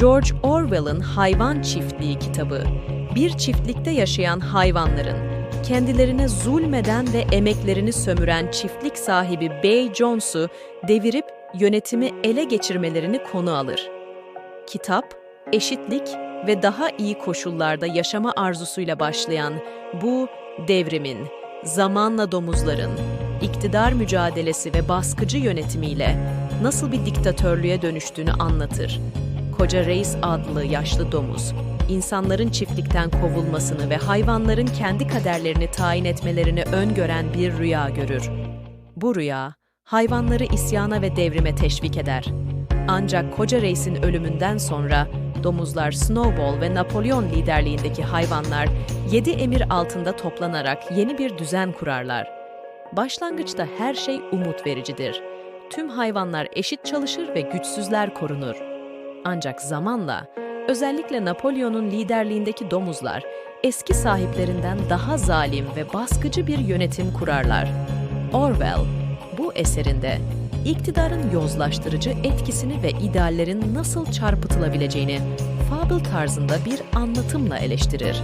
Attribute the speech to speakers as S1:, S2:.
S1: George Orwell'ın Hayvan Çiftliği kitabı, bir çiftlikte yaşayan hayvanların, kendilerine zulmeden ve emeklerini sömüren çiftlik sahibi Bay Jones'u devirip yönetimi ele geçirmelerini konu alır. Kitap, eşitlik ve daha iyi koşullarda yaşama arzusuyla başlayan bu devrimin, zamanla domuzların, iktidar mücadelesi ve baskıcı yönetimiyle nasıl bir diktatörlüğe dönüştüğünü anlatır. Koca Reis adlı yaşlı domuz, insanların çiftlikten kovulmasını ve hayvanların kendi kaderlerini tayin etmelerini öngören bir rüya görür. Bu rüya, hayvanları isyana ve devrime teşvik eder. Ancak Koca Reis'in ölümünden sonra domuzlar Snowball ve Napolyon liderliğindeki hayvanlar yedi emir altında toplanarak yeni bir düzen kurarlar. Başlangıçta her şey umut vericidir. Tüm hayvanlar eşit çalışır ve güçsüzler korunur. Ancak zamanla, özellikle Napolyon'un liderliğindeki domuzlar, eski sahiplerinden daha zalim ve baskıcı bir yönetim kurarlar. Orwell, bu eserinde iktidarın yozlaştırıcı etkisini ve ideallerin nasıl çarpıtılabileceğini fable tarzında bir anlatımla eleştirir.